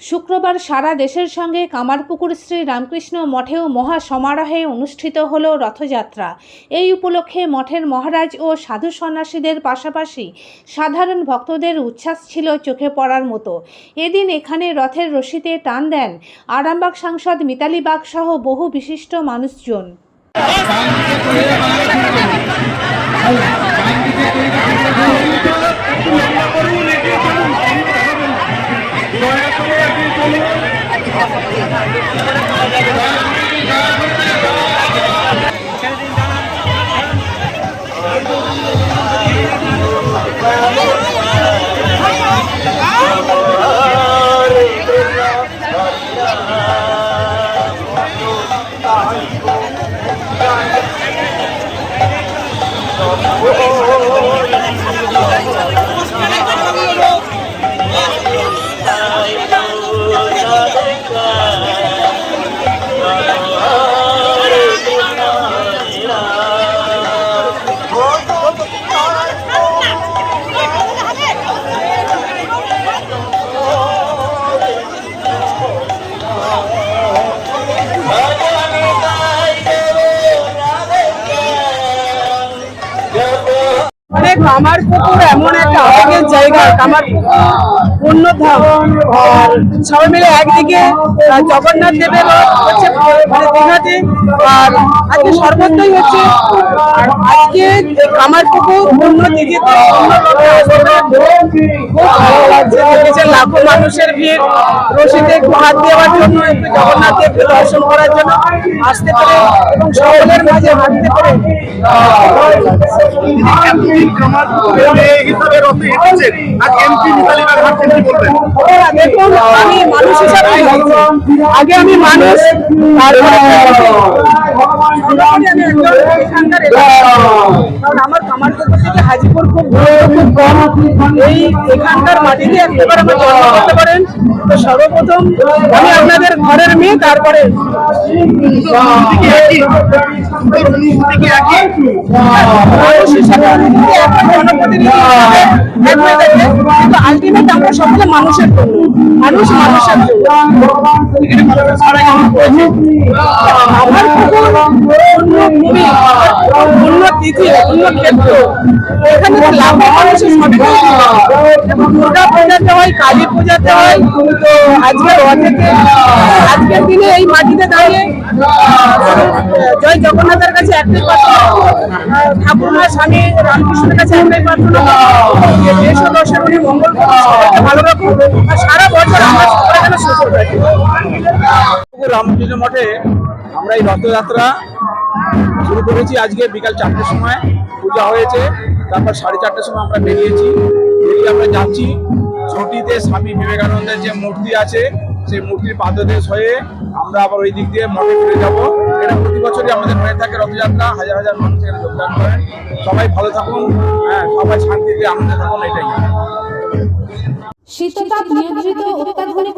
শুক্রবার সারা দেশের সঙ্গে কামারপুকুর শ্রী রামকৃষ্ণ মঠেও মহা সমারোহে অনুষ্ঠিত হল রথযাত্রা। এই উপলক্ষে মঠের মহারাজ ও সাধু সন্ন্যাসীদের পাশাপাশি সাধারণ ভক্তদের উচ্ছ্বাস ছিল চোখে পড়ার মতো। এদিন এখানে রথের রশিতে টান দেন আরামবাগ সাংসদ মিতালি বাগ সহ বহু বিশিষ্ট মানুষজন। Oh, oh, oh, oh, oh. 아, 땡 까. মানে আমার পুকুর এমন একটা আবেগের জায়গা কামার পুণ্যধাম আর সবাই মিলে একদিকে জগন্নাথ দেবের হচ্ছে মানে দীঘাতে আর আজকে সর্বত্রই হচ্ছে পেরে খুব ভালো লাগছে লাখো মানুষের ভিড়। রশিদে একটু হাত দেওয়ার জন্য একটু জগন্নাথ দেবকে দর্শন করার জন্য আসতে পারে এবং সকলের মাঝে হাঁটতে পারে। দেখুন আমি মানুষ হিসাবে আগে আমি মানুষ তারপরে আমি। একজন এই এখানকার মাটিতে আমার জন্ম করতে পারেন। তো সর্বপ্রথম আমি আপনাদের ঘরের মেয়ে, তারপরে মানুষের জন্য মানুষ মানুষের জন্য অন্য ক্ষেত্র এখানে পূজাতে হয়, কালী পূজাতে হয় আজকের দিনে এই মাটিতে জয় জগন্নাথের কাছে স্বামী, রামকৃষ্ণের কাছে মঙ্গল ভালো আর সারা বছর রামকৃষ্ণ মঠে আমরা এই রথযাত্রা শুরু করেছি আজকে বিকাল চারটের সময়, পূজা হয়েছে, তারপর সাড়ে চারটের সময় আমরা বেরিয়েছি। বেরিয়ে আমরা যাচ্ছি ছটিতে স্বামী বিবেকানন্দের যে মূর্তি আছে, সেই মূর্তির পাদদেশ হয়ে আমরা আবার ওই দিক দিয়ে মঠে ফিরে যাব। এটা প্রতি বছরই আমাদের হয়ে থাকে রথযাত্রা, হাজার হাজার মানুষ এখানে যোগদান করেন সবাই ভালো থাকুন হ্যাঁ সবাই শান্তিতে, আনন্দে থাকুন, এটাই। শীততাপ নিয়ন্ত্রিত অত্যাধুনিক